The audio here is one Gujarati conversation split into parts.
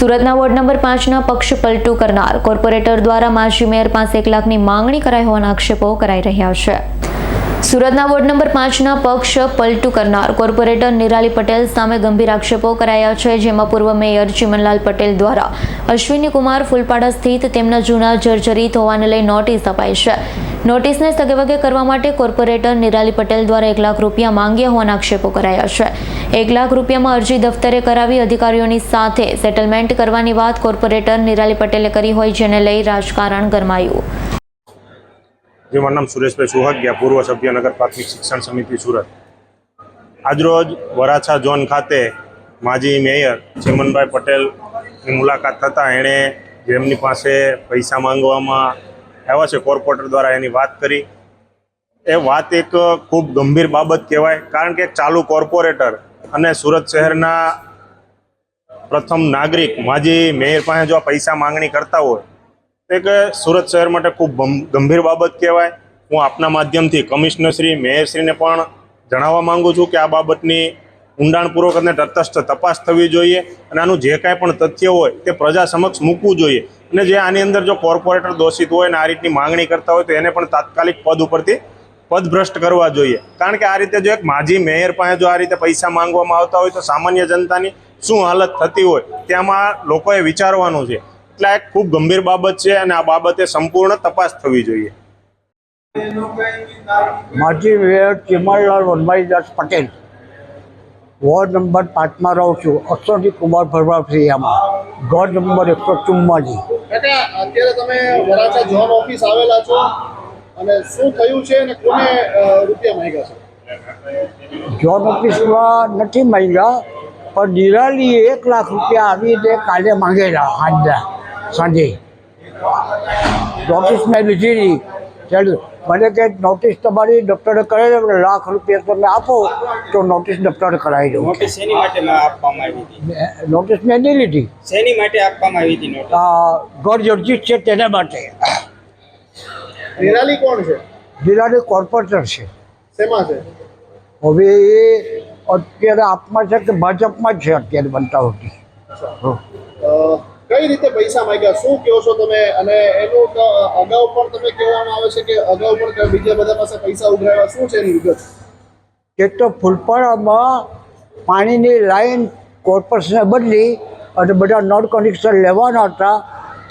સુરતના વોર્ડ નંબર પાંચના પક્ષ પલટું કરનાર કોર્પોરેટર દ્વારા માજી મેયર પાસે એક લાખની માંગણી કરાઈ હોવાના આક્ષેપો કરાઈ રહ્યા છે. સુરતના વોર્ડ નંબર પાંચના પક્ષ પલટું કરનાર કોર્પોરેટર નિરાલી પટેલ સામે ગંભીર આક્ષેપો કરાયા છે, જેમાં પૂર્વ મેયર ચિમનલાલ પટેલ દ્વારા અશ્વિની કુમાર ફૂલપાડા સ્થિત તેમના જૂના જર્જરિત હોવાને લઈ નોટિસ અપાઈ છે. નોટિસને સગેવગે કરવા માટે કોર્પોરેટર નિરાલી પટેલ દ્વારા એક લાખ રૂપિયા માંગ્યા હોવાના આક્ષેપો કરાયા છે. એક લાખ રૂપિયામાં અરજી દફતરે કરાવી અધિકારીઓની સાથે સેટલમેન્ટ કરવાની વાત કોર્પોરેટર નિરાલી પટેલે કરી હોય જેને લઈ રાજકારણ ગરમાયું. જેમાં નામ સુરેશભાઈ સુહાગ્યા, પૂર્વ સભ્ય નગર પ્રાથમિક શિક્ષણ સમિતિ સુરત. આજરોજ વરાછા ઝોન ખાતે માજી મેયર ચિમનભાઈ મુલાકાત થતાં એણે જેમની પાસે પૈસા માંગવામાં આવ્યા છે, કોર્પોરેટર દ્વારા એની વાત કરી. એ વાત એક ખૂબ ગંભીર બાબત કહેવાય, કારણ કે ચાલુ કોર્પોરેટર અને સુરત શહેરના પ્રથમ નાગરિક, માજી મેયર પાસે જો આ પૈસા માંગણી કરતા હોય, તો કે સુરત શહેર માટે ખૂબ ગંભીર બાબત કહેવાય. હું આપના માધ્યમથી કમિશનરશ્રી, મેયરશ્રીને પણ જણાવવા માગું છું કે આ બાબતની ઊંડાણપૂર્વક અને તટસ્થ તપાસ થવી જોઈએ અને આનું જે કાંઈ પણ તથ્ય હોય તે પ્રજા સમક્ષ મૂકવું જોઈએ. અને જે આની અંદર જો કોર્પોરેટર દોષિત હોય અને આ રીતની માંગણી કરતા હોય તો એને પણ તાત્કાલિક પદ ઉપરથી પદભ્રષ્ટ કરવા જોઈએ. કારણ કે આ રીતે જો એક માજી મેયર પાસે જો આ રીતે પૈસા માંગવામાં આવતા હોય તો સામાન્ય જનતાની શું હાલત થતી હોય તેમાં લોકોએ વિચારવાનું છે. એટલે આ એક ખૂબ ગંભીર બાબત છે અને આ બાબતે સંપૂર્ણ તપાસ થવી જોઈએ. માજી mayor Chimanlal Vanbhaidas Patel. Ward number પાંચમાં રહું છું. અક્ષરજી કુમાર ભરવા ફ્રીયામાં ઘર નંબર એકસો ચુમ્માજી અત્યારે તમે વરાછા ઝોન ઓફિસ આવેલા છો અને શું થયું છે અને કોને રૂપિયા માંગ્યા છે? જોન ઓફિસમાં નથી માંગ્યા પણ નિરાલી એક લાખ રૂપિયા આવીને કાલે માંગેલા આજના સાંજે. ઓફિસ મેં લીધી નહીં ચાલો. મને કે નોટિસ તમારી ડૉક્ટરે કરાવી દે લાખ રૂપિયા તમે આપો તો નોટિસ ડૉક્ટરે કરાવી દઉં. નોટિસ શેની માટે આપવામાં આવી હતી? નોટિસ મેં નહીં લીધી. શેની માટે આપવામાં આવી હતી નોટિસ ઘર જર્જિત છે તેના માટે. નિરાલી કોણ છે? જિલ્લાની કોર્પોરેટર છે. શેમાં છે? હવે એ અત્યારે આપમાં છે કે ભાજપમાં જ છે અત્યારે બનતા હોતી કઈ રીતે પૈસા માંગ્યા? શું કહો છો તમે? અને એનું અગાઉ પણ તમે કહેવામાં આવે છે કે અગાઉ પણ બીજા બધા પાસે પૈસા ઉઘરાવ્યા. શું છે એની વિગત? કે તો ફૂલપાડામાં પાણીની લાઈન કોર્પોરેશને બદલી અને બધા નળ કનેક્શન લેવાના હતા.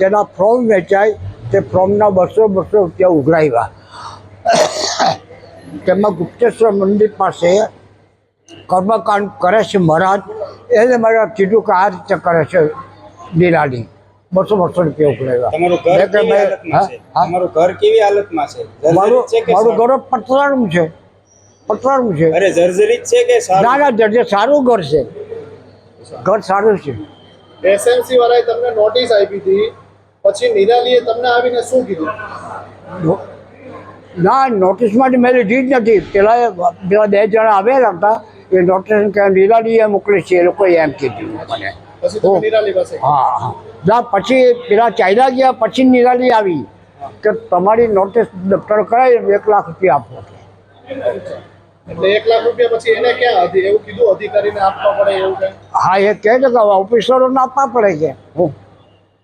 તેના ફોર્મ વેચાય. તે ફોર્મના બસો બસો રૂપિયા ઉઘરાવ્યા. તેમાં ગુપ્તેશ્વર મંદિર પાસે કર્મકાંડ કરે છે મહારાજ. એને મારે કીધું કે આ રીતે કરે છે. નિરાલી બસો બસો રૂપિયા ઉઘરાવ્યા. તમારું ઘર કે કેવી હાલતમાં છે. તમારું ઘર કેવી હાલતમાં છે? મારું જર્જરિત છે કે મારું ઘર પતરાનું છે. પતરાનું છે. અરે જર્જરિત છે કે ના સારું? ના જર્જર સારું ઘર છે. ઘર સારું છે. એસએમસી વાળાએ તમને નોટિસ આપી હતી. પછી નિરાલીએ તમને આવીને શું કીધું? ના નોટિસ માટે મેં લીધી જ નથી. પેલા પેલા બે જણા આવેલા હતા. એ નોટિસ કે નિરાલીએ મોકલી છે એ લોકોએ એમ કીધું મને. હા હા. પછી પેલા ચાઇના ગયા પછી નિરાલી આવી. કે તમારી નોટિસ દફતર કરાવી એક લાખ રૂપિયા આપો. એટલે એક લાખ રૂપિયા પછી એને ક્યાં એવું કીધું અધિકારીને આપવા પડે એવું કઈ? હા એ કહે છે કે ઓફિસરોને આપવા પડે છે. હું.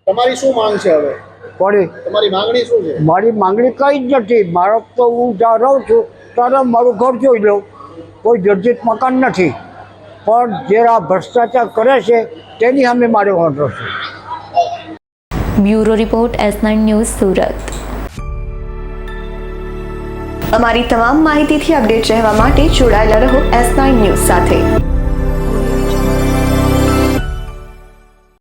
તમારી શું માંગ છે હવે? કોની તમારી માંગણી શું છે? મારી માંગણી કઈ જ નથી. મારો તો હું જ્યાં રહું છું ત્યારે મારું ઘર જોઈ લઉં. કોઈ જર્જિત મકાન નથી. પણ જે આ ભ્રષ્ટાચાર કરે છે, તેની સામે મારે વાંધો છે. Bureau report S nine news Surat. અમારી તમામ માહિતીથી અપડેટ રહેવા માટે જોડાયેલા રહો એસ નાઇન ન્યૂઝ સાથે.